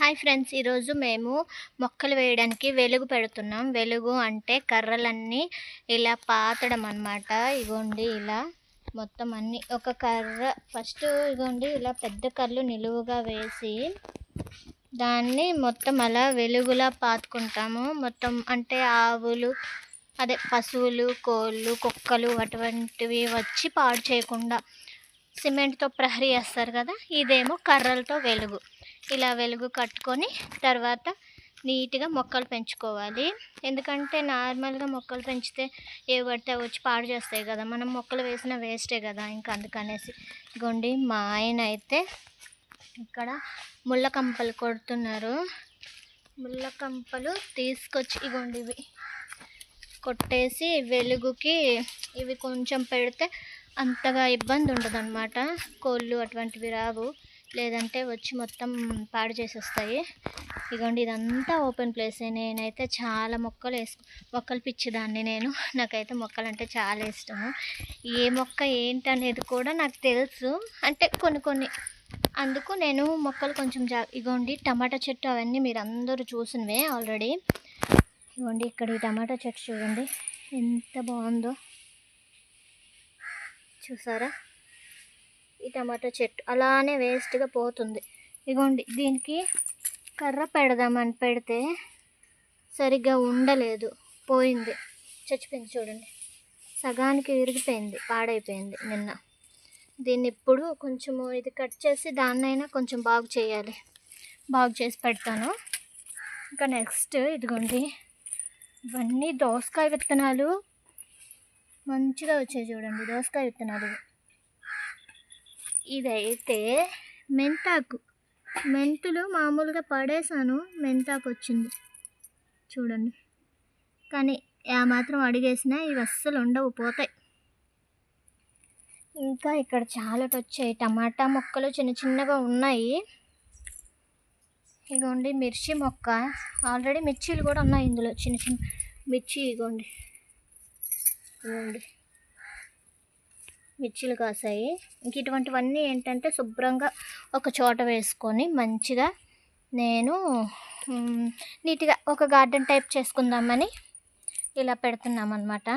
Hi friends ఈరోజు మేము మొక్కలు వేయడానికి వెలుగు పెడుతున్నాం. వెలుగు అంటే కర్రలన్నీ ఇలా పాతడం అనమాట ఇగోండి ఇలా మొత్తం అన్ని. ఒక కర్ర ఫస్ట్ ఇగోండి ఇలా పెద్ద కర్రలు నిలువుగా వేసి దాన్ని మొత్తం అలా వెలుగులా పాతుకుంటాము. మొత్తం అంటే ఆవులు అదే పశువులు కోళ్ళు కుక్కలు అటువంటివి వచ్చి పాడు చేయకుండా సిమెంట్తో ప్రహరీ వేస్తారు కదా ఇదేమో కర్రలతో వెలుగు. ఇలా వెలుగు కట్టుకొని తర్వాత నీట్గా మొక్కలు పెంచుకోవాలి. ఎందుకంటే నార్మల్గా మొక్కలు పెంచితే ఏ పడితే అవి వచ్చి పాడు చేస్తాయి కదా. మనం మొక్కలు వేసిన వేస్టే కదా ఇంకా అందుకనేసి. ఇగోండి మా ఆయన అయితే ఇక్కడ ముళ్ళ కంపలు కొడుతున్నారు. ముళ్ళ కంపలు తీసుకొచ్చి ఇగోండి ఇవి కొట్టేసి వెలుగుకి ఇవి కొంచెం పెడితే అంతగా ఇబ్బంది ఉండదన్నమాట కోళ్ళు అటువంటివి రావు. లేదంటే వచ్చి మొత్తం పాడు చేసేస్తాయి. ఇగోండి ఇదంతా ఓపెన్ ప్లేసే నేనైతే చాలా మొక్కలు వేసుకు మొక్కలు పిచ్చిదాన్ని నేను. నాకైతే మొక్కలు అంటే చాలా ఇష్టము. ఏ మొక్క ఏంటనేది కూడా నాకు తెలుసు. అంటే కొన్ని కొన్ని అందుకు నేను మొక్కలు కొంచెం జా ఇగోండి టమాటా చెట్టు అవన్నీ మీరు అందరూ చూసినవే ఆల్రెడీ. ఇగోండి ఇక్కడ ఈ టమాటా చెట్టు చూడండి. ఎంత బాగుందో. చూసారా? టమాటా చెట్టు. అలానే వేస్ట్గా పోతుంది. ఇగోండి దీనికి కర్ర పెడదామని పెడితే సరిగ్గా ఉండలేదు. పోయింది. చచ్చిపోయింది చూడండి. సగానికి విరిగిపోయింది పాడైపోయింది నిన్న. దీన్ని ఇప్పుడు కొంచెము ఇది కట్ చేసి దాన్నైనా కొంచెం బాగు చేయాలి. బాగు చేసి పెడతాను. ఇంకా నెక్స్ట్ ఇదిగోండి. ఇవన్నీ దోసకాయ విత్తనాలు మంచిగా వచ్చాయి చూడండి దోసకాయ విత్తనాలు. ఇదైతే మెంతాకు. మెంతులు మామూలుగా పడేసాను మెంతాకు వచ్చింది చూడండి. కానీ ఆ మాత్రం అడిగేసినా ఇవి అస్సలు ఉండవు పోతాయి. ఇంకా ఇక్కడ చాలా వచ్చాయి టమాటా మొక్కలు చిన్న చిన్నగా ఉన్నాయి. ఇగోండి మిర్చి మొక్క. ఆల్రెడీ మిర్చీలు కూడా ఉన్నాయి ఇందులో చిన్న చిన్న మిర్చి ఇగోండి. ఇగోండి. మిర్చిలు కాసాయి. ఇంక ఇటువంటివన్నీ ఏంటంటే శుభ్రంగా ఒక చోట వేసుకొని మంచిగా నేను నీట్గా ఒక గార్డెన్ టైప్ చేసుకుందామని ఇలా పెడుతున్నాం అనమాట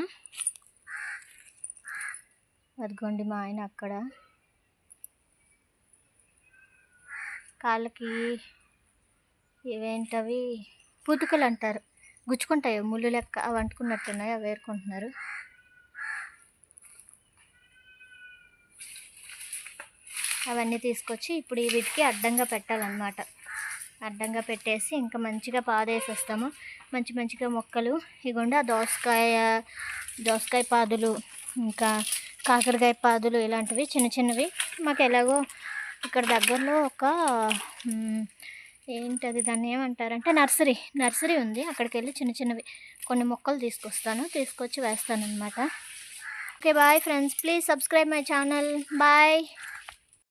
అదిగోండి మా ఆయన అక్కడ. కాళ్ళకి ఇవేంటవి? పుతుకలు అంటారు. గుచ్చుకుంటాయి? ముళ్ళు లెక్క అవి అంటుకున్నట్టున్నాయి అవి వేరుకుంటున్నారు. అవన్నీ తీసుకొచ్చి ఇప్పుడు ఈ వీటికి అడ్డంగా పెట్టాలన్నమాట. అడ్డంగా పెట్టేసి ఇంకా మంచిగా పాదేసేస్తాము. మంచి మంచిగా మొక్కలు ఇగోండి ఆ దోసకాయ దోసకాయ పాదులు ఇంకా కాకరకాయ పాదులు ఇలాంటివి చిన్న చిన్నవి. మాకు ఎలాగో ఇక్కడ దగ్గరలో ఒక ఏంటది దాన్ని ఏమంటారంటే నర్సరీ నర్సరీ ఉంది. అక్కడికి వెళ్ళి చిన్న చిన్నవి కొన్ని మొక్కలు తీసుకొస్తాను. తీసుకొచ్చి వేస్తాను అనమాట okay bye friends. Please subscribe my channel. Bye.